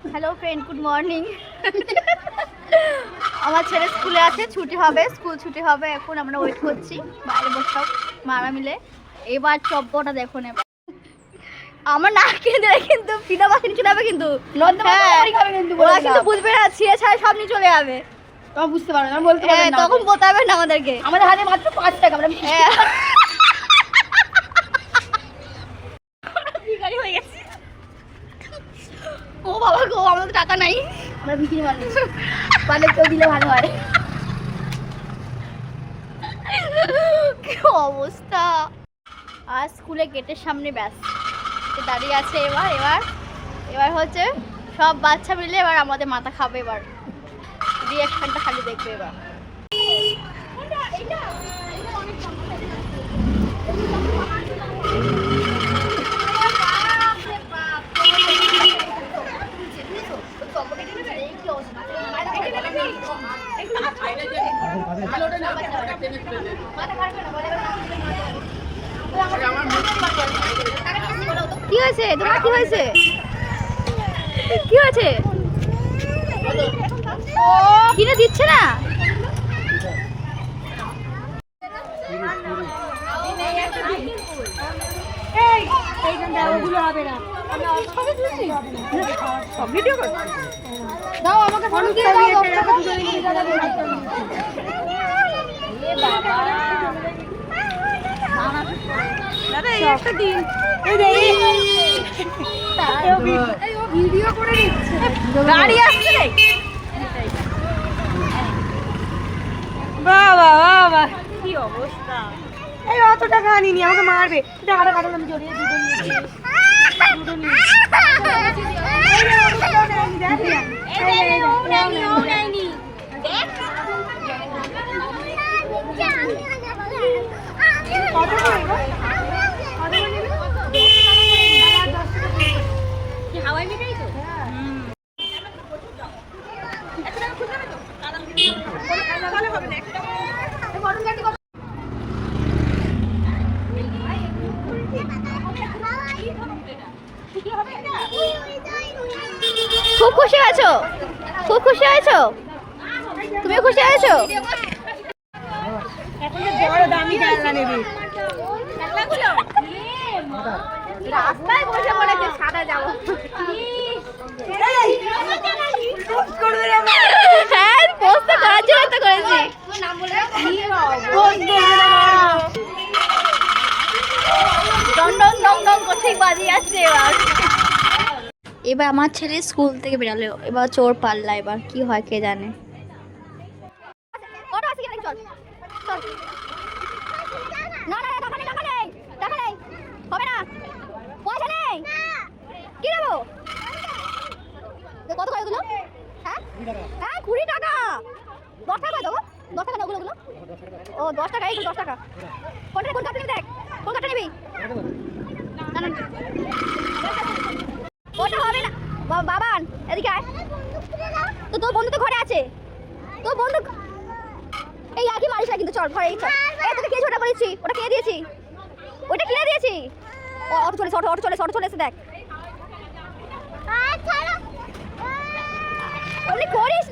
Hello friend good morning আমার ছেলে স্কুলে আছে ছুটি হবে স্কুল ছুটি হবে এখন আমরা ওয়েট করছি। বাইরে বসে মারা মিলে। এবার চব্বটা দেখুন এবার। আমার না কিনে দেবে কিন্তু ফিনা বাসিন কিনাবে কিন্তু। হ্যাঁ, ওরা কিন্তু বুঝবে না ছিঁড়ে ছাড়া সব নিয়ে চলে যাবে। তখন বুঝতে পারবে না বলতে হ্যাঁ না। তখন বোতাবে না আমাদেরকে। আমাদের হাতে মাত্র পাঁচ টাকা আমরা হ্যাঁ ভিখারি হয়ে গেছি ও বাবা গো আমাদের তো টাকা নাই, আমরা বিক্রি মানুষ পারলে কেউ দিলে ভালো হয়। কি অবস্থা? আর স্কুলে গেটের সামনে ব্যাস। দাঁড়িয়ে আছে এবার এবার এবার হচ্ছে সব বাচ্চা মিলে এবার আমাদের মাথা খাবে এবার। রিয়াকশনটা খালি দেখবে এবার। কি হয়েছে? তোমার কি হয়েছে? কি হয়েছে? কিনে দিচ্ছে না? দাও আমাকে ফোন দিয়ে দাও দশ টাকা দুজনে মিলে দাও দাদা এই একটা দিন ভিডিও করে দিচ্ছে গাড়ি আসছে বাবা বাবা কি অবস্থা এই অত টাকা আনিনি আমাকে মারবে টাকাটা কাটলাম আমি জড়িয়ে দুটো নিয়েছি দুটো এই যে অত টাকা নেয়নি, দেখ না। এই যে, এই যে, কত করে গো? কত করে নেবে? খুব খুশি হয়েছো খুব খুশি হয়েছো তুমিও খুশি হয়েছো এখন যে বড় দামি খেলনা নেবে রাস্তায় বসে পড়েছে সাদা যাব হ্যাঁ এবার আমার ছেলে স্কুল থেকে বেরালো। এবার চোর পাল্লা, এবার কি হয় কে জানে। কত হ্যাঁ? হ্যাঁ কুড়ি টাকা। দশ টাকা দেবো দশ টাকা না ওগুলো ও দশ টাকা এই দশ টাকা। কোনটা কোন কাটা দেখ কোন কাটা নিবি? না না ওটা হবে না। বা- বাবান এদিকে আয়। তো তোর বন্ধু তো ঘরে আছে। তোর বন্ধু এই আগে মারিস না কিন্তু চল ঘরে এই চল। এই তোকে কে ছোটা বলেছি? ওটা কে দিয়েছি? ওটা কিনে দিয়েছি? ও অটো চলেছে অটো অটো চলেছে অটো চলেছে দেখ। অমনি করিস?